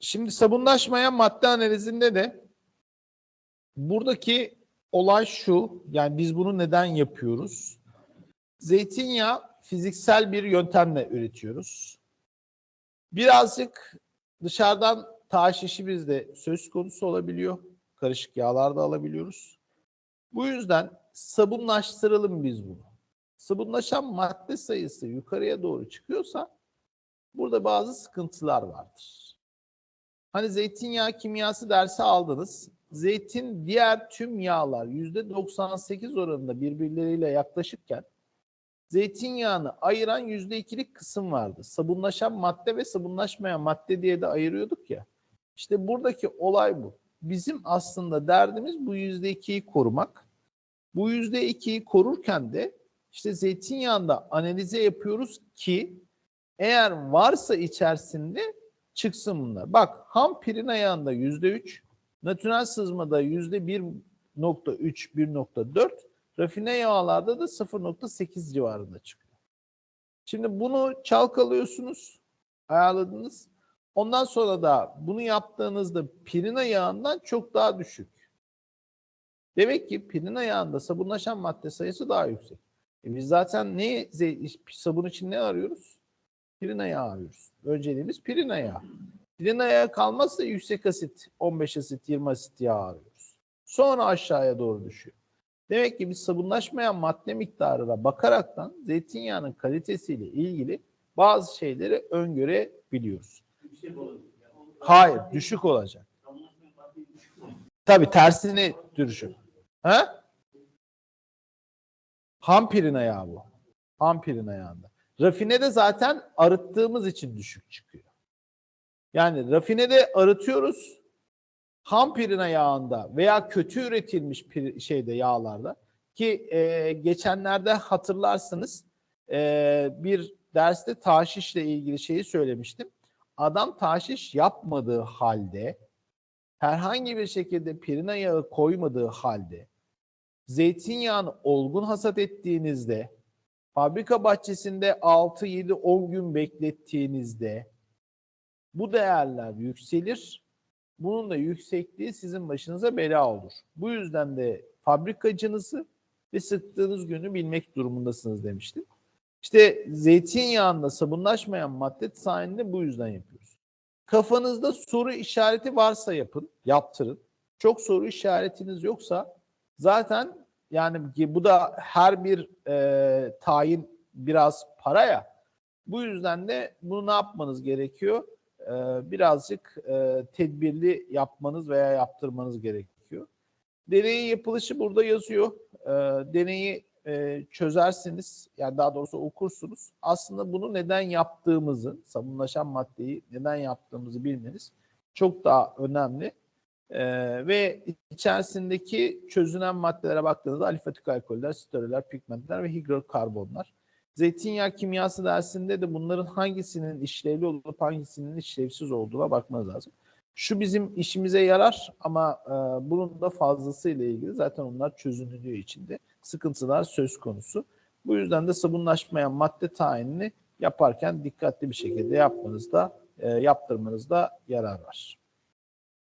Şimdi sabunlaşmayan madde analizinde de buradaki olay şu. Yani biz bunu neden yapıyoruz? Zeytinyağı fiziksel bir yöntemle üretiyoruz. Birazcık dışarıdan taşişi bizde söz konusu olabiliyor. Karışık yağlar da alabiliyoruz. Bu yüzden sabunlaştıralım biz bunu. Sabunlaşan madde sayısı yukarıya doğru çıkıyorsa burada bazı sıkıntılar vardır. Hani zeytinyağı kimyası dersi aldınız. Zeytin diğer tüm yağlar %98 oranında birbirleriyle yaklaşıkken zeytinyağını ayıran %2'lik kısım vardı. Sabunlaşan madde ve sabunlaşmayan madde diye de ayırıyorduk ya. İşte buradaki olay bu. Bizim aslında derdimiz bu %2'yi korumak. Bu %2'yi korurken de işte zeytinyağında analize yapıyoruz ki eğer varsa içerisinde çıksın bunlar. Bak ham pirin ayağında %3, natürel sızmada %1.3, 1.4, rafine yağlarda da 0.8 civarında çıkıyor. Şimdi bunu çalkalıyorsunuz, ayarladınız. Ondan sonra da bunu yaptığınızda pirina yağından çok daha düşük. Demek ki pirina yağında sabunlaşan madde sayısı daha yüksek. E biz zaten ne sabun için ne arıyoruz? Pirina yağı arıyoruz. Önceliğimiz pirina yağı. Pirina yağı kalmazsa yüksek asit, 15 asit, 20 asit yağ arıyoruz. Sonra aşağıya doğru düşüyor. Demek ki biz sabunlaşmayan madde miktarına bakaraktan zeytinyağının kalitesiyle ilgili bazı şeyleri öngörebiliyoruz. Hayır, düşük olacak. Tabii tersini düşük. Ha? Ham pirina yağı bu. Ham pirina yağında. Rafinede zaten arıttığımız için düşük çıkıyor. Yani rafinede arıtıyoruz. Ham pirina yağında veya kötü üretilmiş pir- şeyde yağlarda ki e, geçenlerde hatırlarsınız e, bir derste taşişle ilgili şeyi söylemiştim. Adam taşiş yapmadığı halde herhangi bir şekilde pirina yağı koymadığı halde zeytinyağını olgun hasat ettiğinizde fabrika bahçesinde 6 7 10 gün beklettiğinizde bu değerler yükselir. Bunun da yüksekliği sizin başınıza bela olur. Bu yüzden de fabrikacınızı ve sıktığınız günü bilmek durumundasınız demiştim. İşte zeytinyağında sabunlaşmayan madde sayesinde bu yüzden yapıyoruz. Kafanızda soru işareti varsa yapın, yaptırın. Çok soru işaretiniz yoksa zaten yani bu da her bir e, tayin biraz para ya. Bu yüzden de bunu ne yapmanız gerekiyor? E, birazcık e, tedbirli yapmanız veya yaptırmanız gerekiyor. Deneyin yapılışı burada yazıyor. E, deneyi e, çözersiniz, yani daha doğrusu okursunuz. Aslında bunu neden yaptığımızı, sabunlaşan maddeyi neden yaptığımızı bilmeniz çok daha önemli. Ee, ve içerisindeki çözünen maddelere baktığınızda alifatik alkoller, steroller, pigmentler ve hidrokarbonlar. Zeytinyağı kimyası dersinde de bunların hangisinin işlevli olup hangisinin işlevsiz olduğuna bakmanız lazım. Şu bizim işimize yarar ama e, bunun da fazlasıyla ilgili zaten onlar çözünülüyor içinde. Sıkıntılar söz konusu. Bu yüzden de sabunlaşmayan madde tayinini yaparken dikkatli bir şekilde yapmanızda, e, yaptırmanızda yarar var.